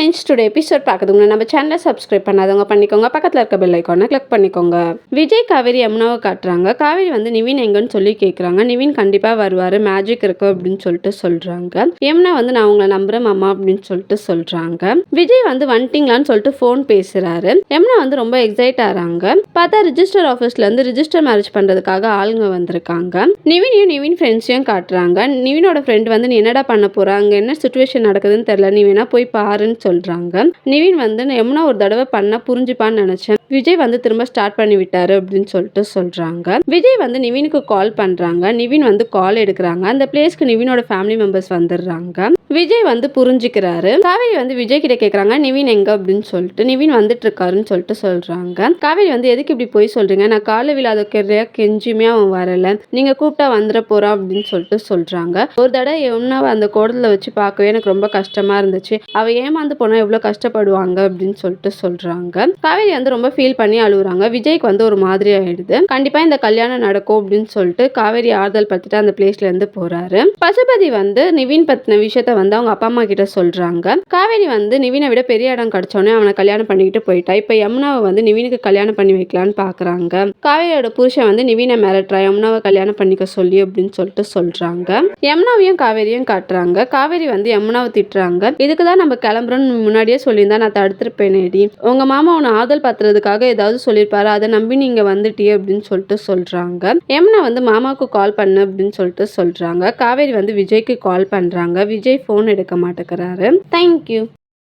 Friends today episode பார்க்குறதுங்க நம்ம சேனலை subscribe பண்ணாதவங்க பண்ணிக்கோங்க. பக்கத்தில் இருக்க பெல் ஐக்கானை கிளிக் பண்ணிக்கோங்க. விஜய் காவேரி யமுனாவை காட்டுறாங்க. காவேரி வந்து நிவின் எங்கன்னு சொல்லி கேட்குறாங்க நிவின் கண்டிப்பாக வருவார். மேஜிக் இருக்கு அப்படின்னு சொல்லிட்டு சொல்கிறாங்க யமுனா வந்து நான் உங்களை நம்புகிறேன் மாமா அப்படின்னு சொல்லிட்டு சொல்கிறாங்க விஜய் வந்து வந்துட்டீங்களான்னு சொல்லிட்டு ஃபோன் பேசுகிறாரு யமுனா வந்து ரொம்ப எக்ஸைட் ஆகிறாங்க. பார்த்தா ரிஜிஸ்டர் ஆஃபீஸ்லேருந்து ரிஜிஸ்டர் மேரேஜ் பண்ணுறதுக்காக ஆளுங்க வந்திருக்காங்க. நிவினையும் நிவின் ஃப்ரெண்ட்ஸையும் காட்டுறாங்க. நிவினோட ஃப்ரெண்ட் வந்து நீ என்னடா பண்ண போகிறாங்க என்ன சுச்சுவேஷன் நடக்குதுன்னு தெரியல. நீ வேணா போய் பாருன்னு சொல்றாங்க. நிவின் வந்து நான் யமுனா ஒரு தடவை பண்ணா புரிஞ்சுப்பான்னு நினைச்சேன். விஜய் வந்து திரும்ப ஸ்டார்ட் பண்ணி விட்டாரு அப்படின்னு சொல்லிட்டு சொல்றாங்க. விஜய் வந்து நிவினுக்கு கால் பண்றாங்க. நிவின் வந்து கால் எடுக்கிறாங்க. அந்த பிளேஸ்க்கு நிவினோட ஃபேமிலி மெம்பர்ஸ் வந்துடுறாங்க. விஜய் வந்து புரிஞ்சுக்கிறாரு. காவேரி வந்து விஜய் கிட்ட கேக்குறாங்க நிவின் எங்க? அப்படின்னு சொல்லிட்டு நிவின் வந்துட்டு இருக்காருன்னு சொல்லிட்டு சொல்றாங்க. காவேரி வந்து எதுக்கு இப்படி போய் சொல்றீங்க? நான் கால விழாத கெறையா கெஞ்சுமே அவன் வரல. நீங்க கூப்பிட்டா வந்துட போறான் அப்படின்னு சொல்லிட்டு சொல்றாங்க. ஒரு தடவை யமுனாவை அந்த கோடத்துல வச்சு பார்க்கவே எனக்கு ரொம்ப கஷ்டமா இருந்துச்சு. அவ ஏமாந்து போனா எவ்வளவு கஷ்டப்படுவாங்க அப்படின்னு சொல்லிட்டு சொல்றாங்க. காவேரி வந்து ரொம்ப ஃபீல் பண்ணி அழுகுறாங்க விஜய்க்கு வந்து ஒரு மாதிரி ஆயிடுது. கண்டிப்பாக இந்த கல்யாணம் நடக்கும் அப்படின்னு சொல்லிட்டு காவேரி ஆறுதல் பத்துட்டு அந்த பிளேஸ்ல இருந்து போறாரு. பசுபதி வந்து நிவின் பத்தின விஷயத்த வந்து அவங்க அப்பா அம்மா கிட்ட சொல்றாங்க. காவேரி வந்து நிவினை விட பெரிய இடம் கிடச்சோன்னே அவனை கல்யாணம் பண்ணிக்கிட்டு போயிட்டா. இப்போ யமுனாவை வந்து நிவினுக்கு கல்யாணம் பண்ணி வைக்கலான்னு பாக்குறாங்க. காவேரியோட புருஷன் வந்து நிவினை மிரட்டுறா யமுனாவை கல்யாணம் பண்ணிக்க சொல்லி அப்படின்னு சொல்லிட்டு சொல்றாங்க. யமுனாவையும் காவேரியும் காட்டுறாங்க. காவேரி வந்து யமுனாவை திட்டுறாங்க. இதுக்கு தான் நம்ம கிளம்புறோம் கிளம்புறோம்னு முன்னாடியே சொல்லியிருந்தா நான் தடுத்துருப்பேனேடி. உங்க மாமா உன்னை ஆதல் பத்துறதுக்காக ஏதாவது சொல்லியிருப்பாரு அதை நம்பி நீங்க வந்துட்டியே அப்படின்னு சொல்லிட்டு சொல்றாங்க. யமுனா வந்து மாமாவுக்கு கால் பண்ணு அப்படின்னு சொல்லிட்டு சொல்றாங்க. காவேரி வந்து விஜய்க்கு கால் பண்றாங்க. விஜய் ஃபோன் எடுக்க மாட்டேங்கிறாரு. தேங்க்யூ